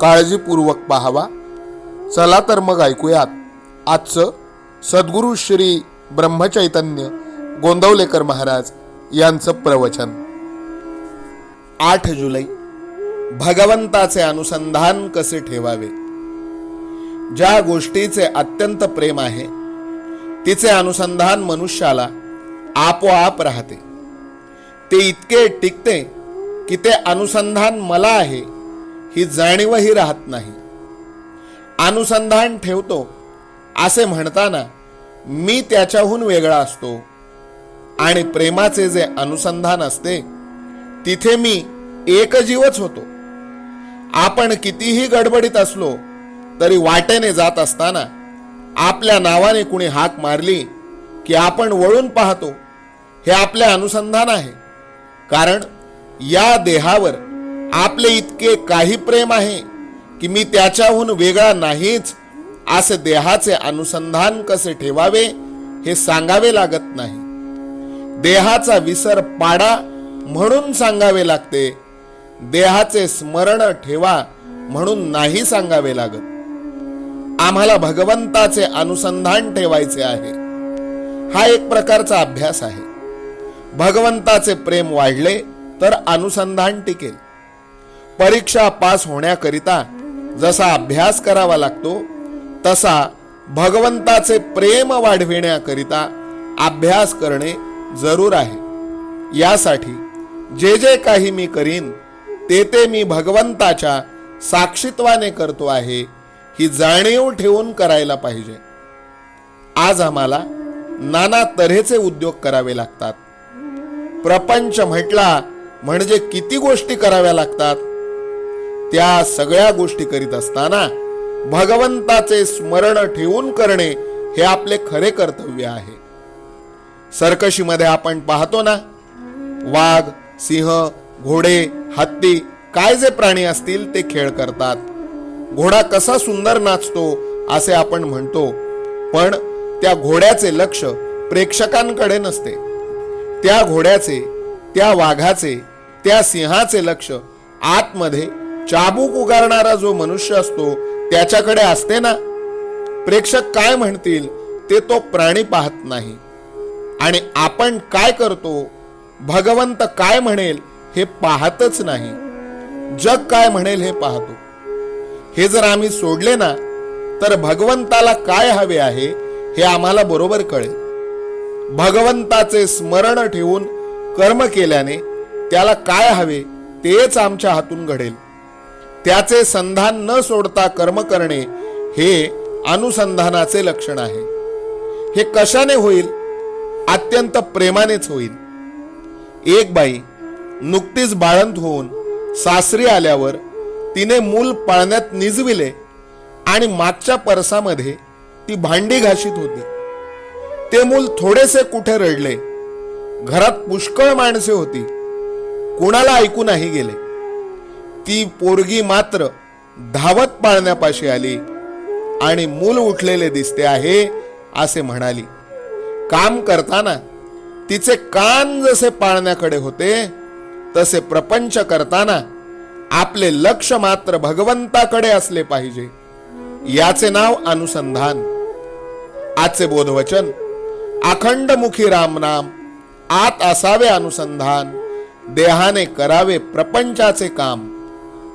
काळजीपूर्वक पाहावा. चला तर मग ऐकूयात. आजचं सद्गुरू श्री ब्रह्मचैतन्य गोंदवलेकर महाराज यांचं प्रवचन. आठ जुलै. भगवंताचे अनुसंधान कसे ठेवावे? ज्या गोष्टीचे अत्यंत प्रेम आहे तिचे अनुसंधान मनुष्याला आपोआप राहते. ते इतके टिकते की ते अनुसंधान मला आहे ही जाणीवही राहत नाही. अनुसंधान ठेवतो असे म्हणताना मी त्याच्याहून वेगळा असतो आणि प्रेमाचे जे अनुसंधान असते तिथे मी एकजीवच होतो. आपण कितीही गडबडीत असलो तरी वाटेने जात असताना आपल्या नावाने कुणी हाक मारली की आपण वळून पाहतो हे आपले अनुसंधान आहे. कारण या देहावर आपले इतके काही प्रेम आहे की मी त्याच्याहून वेगळा नाहीच. असे देहाचे अनुसंधान कसे ठेवावे हे सांगावे लागत नाही. देहाचा विसर पाडा म्हणून सांगावे लागते. देहाचे स्मरण ठेवा म्हणून नाही सांगावे लागत. आम्हाला भगवंताचे अनुसंधान ठेवायचे आहे. हा एक प्रकारचा अभ्यास आहे. भगवंताचे प्रेम वाढले तर अनुसंधान टिकेल. परीक्षा पास होण्याकरिता जसा अभ्यास करावा लागतो तसा भगवंताचे प्रेम वाढविण्याकरिता अभ्यास करणे जरूर आहे. यासाठी जे जे काही मी करीन ते ते मी भगवंताच्या साक्षित्वाने करतो आहे ही जाणीव ठेवून करायला पाहिजे. आज आम्हाला नाना तऱ्हेचे उद्योग करावे लागतात. प्रपंच म्हटला म्हणजे किती गोष्टी कराव्या लागतात? त्या सगळ्या गोष्टी करीत असताना भगवंताचे स्मरण ठेवून करणे हे आपले खरे कर्तव्य आहे. सर्कशीमध्ये आपण पाहतो ना वाघ सिंह घोडे हत्ती काय जे प्राणी असतील ते खेळ करतात. घोडा कसा सुंदर नाचतो असे आपण म्हणतो पण त्या घोड्याचे लक्ष प्रेक्षकांकडे नसते. त्या घोड्याचे त्या वाघाचे त्या सिंहाचे लक्ष आतमध्ये चाबूक उगारणारा जो मनुष्य असतो त्याच्याकडे असते ना? प्रेक्षक काय म्हणतील ते तो प्राणी पाहत नाही. आणि आपण काय करतो भगवंत काय म्हणेल हे पाहतच नाही. जग काय म्हणेल हे पाहतो. हे जर आम्ही सोडले ना तर भगवंताला काय हवे आहे हे आम्हाला बरोबर कळेल. भगवंताचे स्मरण ठेवून कर्म केल्याने त्याला काय हवे तेच आमच्या हातून घडेल. त्याचे संधान न सोडता कर्म करणे हे अनुसंधानाचे लक्षण आहे. हे कशाने होईल? अत्यंत प्रेमानेच होईल. एक बाई नुकतीच बाळंत होऊन सासरी आल्यावर तिने मूल पाळण्यात निजविले आणि मागच्या परसामध्ये ती भांडी घाशीत होती. ते मूल थोडेसे कुठे रडले? घरात पुष्कळ माणसे होती. कुणाला ऐकू नाही गेले. ती पोरगी मात्र धावत पाळण्यापाशी आली आणि मूल उठलेले दिसते आहे असे म्हणाली. काम करताना तिचे कान जसे पाळण्याकडे होते तसे प्रपंच करताना आपले लक्ष मात्र भगवंताकडे असले पाहिजे. याचे नाव अनुसंधान. आजचे बोधवचन अखंड मुखी रामनाम आत असावे अनुसंधान देहाने करावे प्रपंचाचे काम.